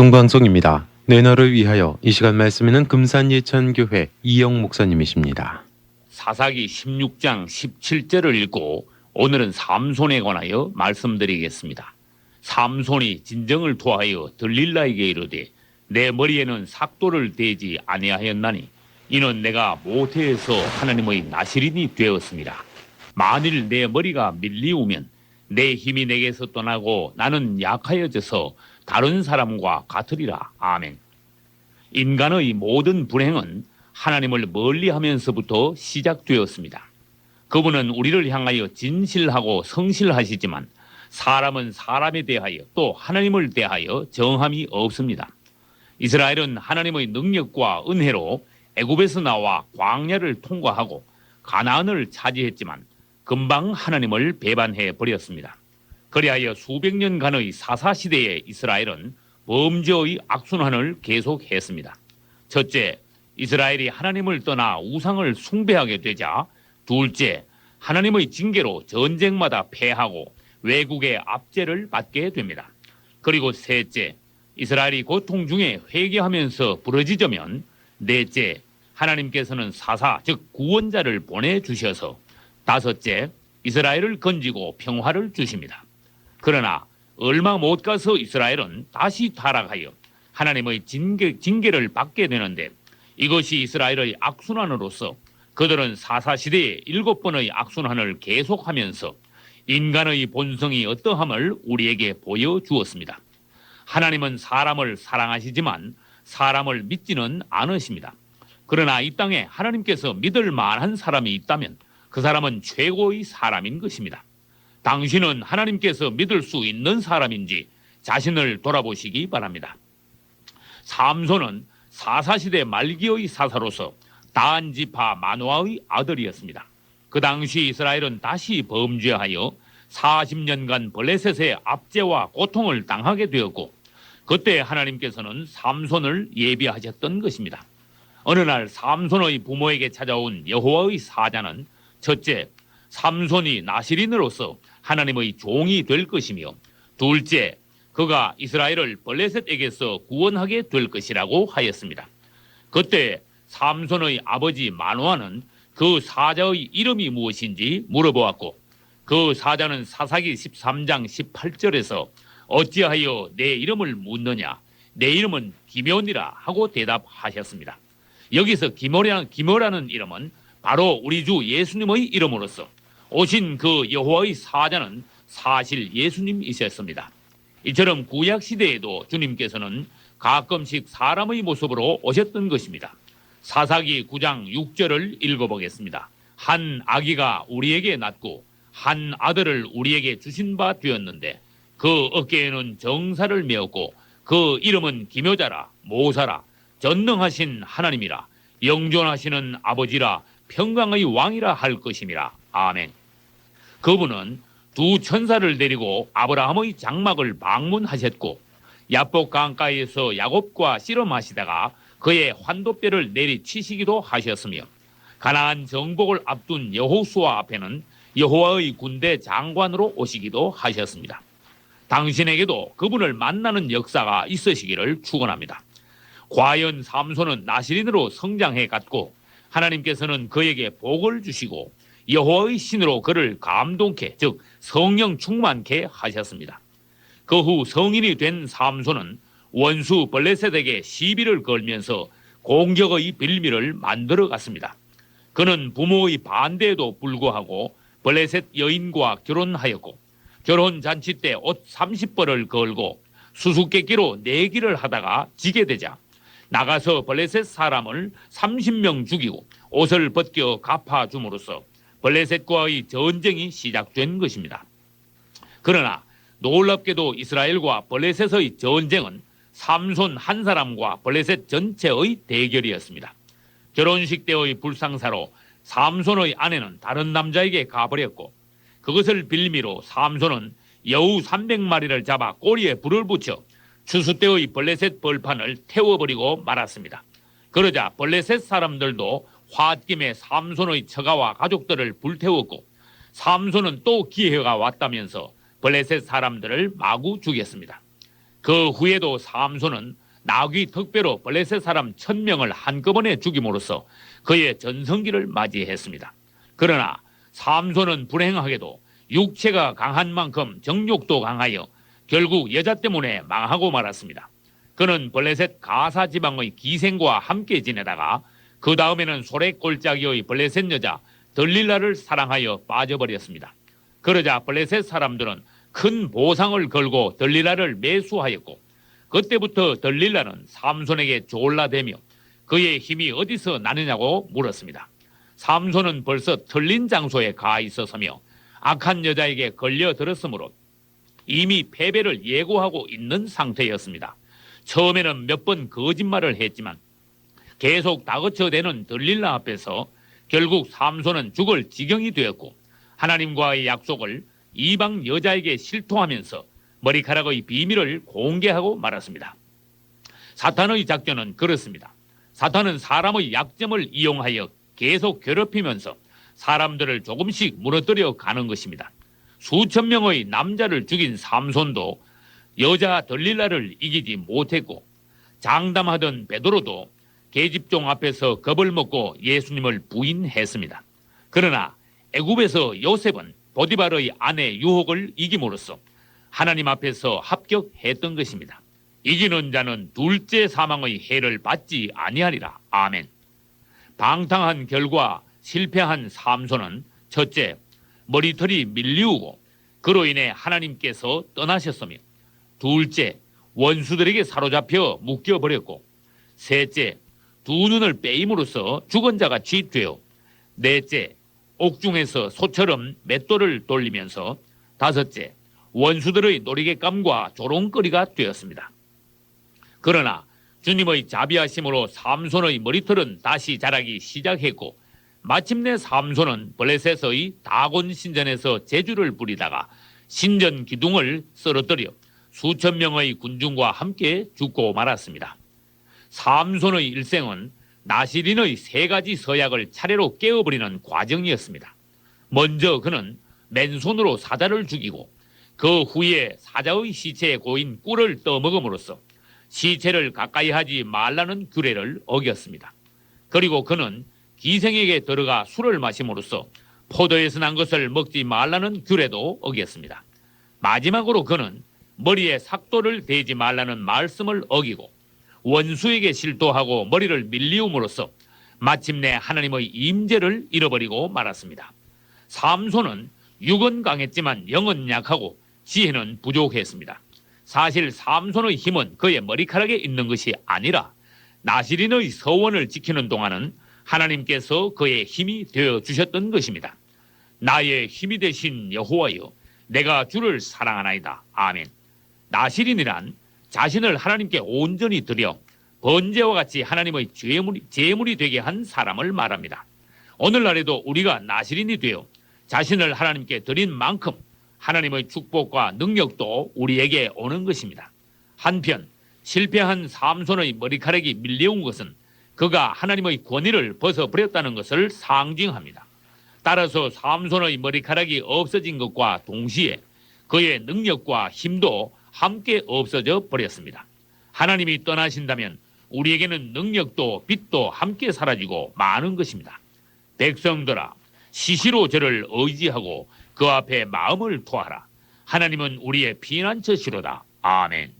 극동방송입니다. 내너를 위하여 이 시간 말씀에는 금산예천교회 이영 목사님이십니다. 사사기 16장 17절을 읽고 오늘은 삼손에 관하여 말씀드리겠습니다. 삼손이 진정을 토하여 들릴라에게 이르되 내 머리에는 삭도를 대지 아니하였나니 이는 내가 모태에서 하나님의 나시린이 되었습니다. 만일 내 머리가 밀리우면 내 힘이 내게서 떠나고 나는 약하여져서 다른 사람과 같으리라. 아멘. 인간의 모든 불행은 하나님을 멀리 하면서부터 시작되었습니다. 그분은 우리를 향하여 진실하고 성실하시지만 사람은 사람에 대하여 또 하나님을 대하여 정함이 없습니다. 이스라엘은 하나님의 능력과 은혜로 애굽에서 나와 광야를 통과하고 가나안을 차지했지만 금방 하나님을 배반해 버렸습니다. 그리하여 수백 년간의 사사 시대의 이스라엘은 범죄의 악순환을 계속했습니다. 첫째, 이스라엘이 하나님을 떠나 우상을 숭배하게 되자 둘째, 하나님의 징계로 전쟁마다 패하고 외국의 압제를 받게 됩니다. 그리고 셋째, 이스라엘이 고통 중에 회개하면서 부러지자면 넷째, 하나님께서는 사사 즉 구원자를 보내 주셔서 다섯째, 이스라엘을 건지고 평화를 주십니다. 그러나 얼마 못 가서 이스라엘은 다시 타락하여 하나님의 징계, 징계를 받게 되는데 이것이 이스라엘의 악순환으로서 그들은 사사 시대의 일곱 번의 악순환을 계속하면서 인간의 본성이 어떠함을 우리에게 보여주었습니다. 하나님은 사람을 사랑하시지만 사람을 믿지는 않으십니다. 그러나 이 땅에 하나님께서 믿을 만한 사람이 있다면 그 사람은 최고의 사람인 것입니다. 당신은 하나님께서 믿을 수 있는 사람인지 자신을 돌아보시기 바랍니다. 삼손은 사사시대 말기의 사사로서 다한지파 마노아의 아들이었습니다. 그 당시 이스라엘은 다시 범죄하여 40년간 블레셋의 압제와 고통을 당하게 되었고 그때 하나님께서는 삼손을 예비하셨던 것입니다. 어느 날 삼손의 부모에게 찾아온 여호와의 사자는 첫째 삼손이 나시린으로서 하나님의 종이 될 것이며 둘째 그가 이스라엘을 블레셋에게서 구원하게 될 것이라고 하였습니다. 그때 삼손의 아버지 마노아는 그 사자의 이름이 무엇인지 물어보았고 그 사자는 사사기 13장 18절에서 어찌하여 내 이름을 묻느냐 내 이름은 기묘니라 하고 대답하셨습니다. 여기서 기묘라는 이름은 바로 우리 주 예수님의 이름으로서 오신 그 여호와의 사자는 사실 예수님이셨습니다. 이처럼 구약 시대에도 주님께서는 가끔씩 사람의 모습으로 오셨던 것입니다. 사사기 9장 6절을 읽어보겠습니다. 한 아기가 우리에게 낳고 한 아들을 우리에게 주신 바 되었는데 그 어깨에는 정사를 메었고 그 이름은 기묘자라 모사라 전능하신 하나님이라 영존하시는 아버지라 평강의 왕이라 할 것임이라 아멘. 그분은 두 천사를 데리고 아브라함의 장막을 방문하셨고 야복 강가에서 야곱과 씨름하시다가 그의 환도뼈를 내리치시기도 하셨으며 가나안 정복을 앞둔 여호수아 앞에는 여호와의 군대 장관으로 오시기도 하셨습니다. 당신에게도 그분을 만나는 역사가 있으시기를 축원합니다. 과연 삼손은 나시린으로 성장해 갔고 하나님께서는 그에게 복을 주시고 여호와의 신으로 그를 감동케 즉 성령 충만케 하셨습니다. 그 후 성인이 된 삼손은 원수 블레셋에게 시비를 걸면서 공격의 빌미를 만들어 갔습니다. 그는 부모의 반대에도 불구하고 블레셋 여인과 결혼하였고 결혼 잔치 때 옷 30벌을 걸고 수수께끼로 내기를 하다가 지게 되자 나가서 블레셋 사람을 30명 죽이고 옷을 벗겨 갚아 줌으로써 블레셋과의 전쟁이 시작된 것입니다. 그러나 놀랍게도 이스라엘과 블레셋의 전쟁은 삼손 한 사람과 블레셋 전체의 대결이었습니다. 결혼식 때의 불상사로 삼손의 아내는 다른 남자에게 가버렸고 그것을 빌미로 삼손은 여우 300마리를 잡아 꼬리에 불을 붙여 추수 때의 블레셋 벌판을 태워버리고 말았습니다. 그러자 블레셋 사람들도 화김에 삼손의 처가와 가족들을 불태웠고 삼손은 또 기회가 왔다면서 블레셋 사람들을 마구 죽였습니다. 그 후에도 삼손은 나귀 특배로 블레셋 사람 천 명을 한꺼번에 죽임으로써 그의 전성기를 맞이했습니다. 그러나 삼손은 불행하게도 육체가 강한 만큼 정욕도 강하여 결국 여자 때문에 망하고 말았습니다. 그는 블레셋 가사 지방의 기생과 함께 지내다가 그 다음에는 소래 꼴짜기의 블레셋 여자 들릴라를 사랑하여 빠져버렸습니다. 그러자 블레셋 사람들은 큰 보상을 걸고 들릴라를 매수하였고 그때부터 들릴라는 삼손에게 졸라대며 그의 힘이 어디서 나느냐고 물었습니다. 삼손은 벌써 틀린 장소에 가 있었으며 악한 여자에게 걸려 들었으므로 이미 패배를 예고하고 있는 상태였습니다. 처음에는 몇 번 거짓말을 했지만 계속 다그쳐대는 들릴라 앞에서 결국 삼손은 죽을 지경이 되었고 하나님과의 약속을 이방 여자에게 실토하면서 머리카락의 비밀을 공개하고 말았습니다. 사탄의 작전은 그렇습니다. 사탄은 사람의 약점을 이용하여 계속 괴롭히면서 사람들을 조금씩 무너뜨려 가는 것입니다. 수천 명의 남자를 죽인 삼손도 여자 들릴라를 이기지 못했고 장담하던 베드로도 계집종 앞에서 겁을 먹고 예수님을 부인했습니다. 그러나 애굽에서 요셉은 보디발의 아내 유혹을 이김으로써 하나님 앞에서 합격했던 것입니다. 이기는 자는 둘째 사망의 해를 받지 아니하리라. 아멘. 방탕한 결과 실패한 삼손은 첫째 머리털이 밀리우고 그로 인해 하나님께서 떠나셨으며 둘째 원수들에게 사로잡혀 묶여버렸고 셋째 두 눈을 빼임으로써 죽은 자가 쥐되어 넷째 옥중에서 소처럼 맷돌을 돌리면서 다섯째 원수들의 놀이개감과 조롱거리가 되었습니다. 그러나 주님의 자비하심으로 삼손의 머리털은 다시 자라기 시작했고 마침내 삼손은 블레셋의 다곤 신전에서 제주를 부리다가 신전 기둥을 쓰러뜨려 수천 명의 군중과 함께 죽고 말았습니다. 삼손의 일생은 나시린의 세 가지 서약을 차례로 깨어버리는 과정이었습니다. 먼저 그는 맨손으로 사자를 죽이고 그 후에 사자의 시체에 고인 꿀을 떠먹음으로써 시체를 가까이 하지 말라는 규례를 어겼습니다. 그리고 그는 기생에게 들어가 술을 마심으로써 포도에서 난 것을 먹지 말라는 규례도 어겼습니다. 마지막으로 그는 머리에 삭도를 대지 말라는 말씀을 어기고 원수에게 실토하고 머리를 밀리움으로써 마침내 하나님의 임재를 잃어버리고 말았습니다. 삼손은 육은 강했지만 영은 약하고 지혜는 부족했습니다. 사실 삼손의 힘은 그의 머리카락에 있는 것이 아니라 나시린의 서원을 지키는 동안은 하나님께서 그의 힘이 되어 주셨던 것입니다. 나의 힘이 되신 여호와여 내가 주를 사랑하나이다. 아멘. 나시린이란 자신을 하나님께 온전히 드려 번제와 같이 하나님의 제물이, 제물이 되게 한 사람을 말합니다. 오늘날에도 우리가 나시린이 되어 자신을 하나님께 드린 만큼 하나님의 축복과 능력도 우리에게 오는 것입니다. 한편 실패한 삼손의 머리카락이 밀려온 것은 그가 하나님의 권위를 벗어버렸다는 것을 상징합니다. 따라서 삼손의 머리카락이 없어진 것과 동시에 그의 능력과 힘도 함께 없어져 버렸습니다. 하나님이 떠나신다면 우리에게는 능력도 빛도 함께 사라지고 많은 것입니다. 백성들아 시시로 저를 의지하고 그 앞에 마음을 토하라. 하나님은 우리의 피난처시로다. 아멘.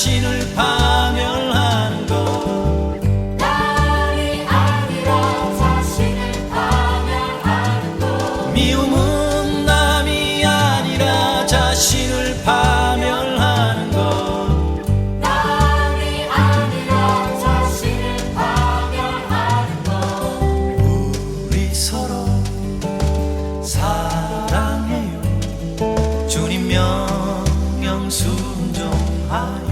자신을 파멸한 것. 나이 아니라 자신을 파멸한 것. 미움은 남이 아니라 자신을 파멸하는 것. 남이 아니라 자신을 파멸하는 것. 우리 서로 사랑해요. 주님 명령 순종하여.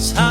house.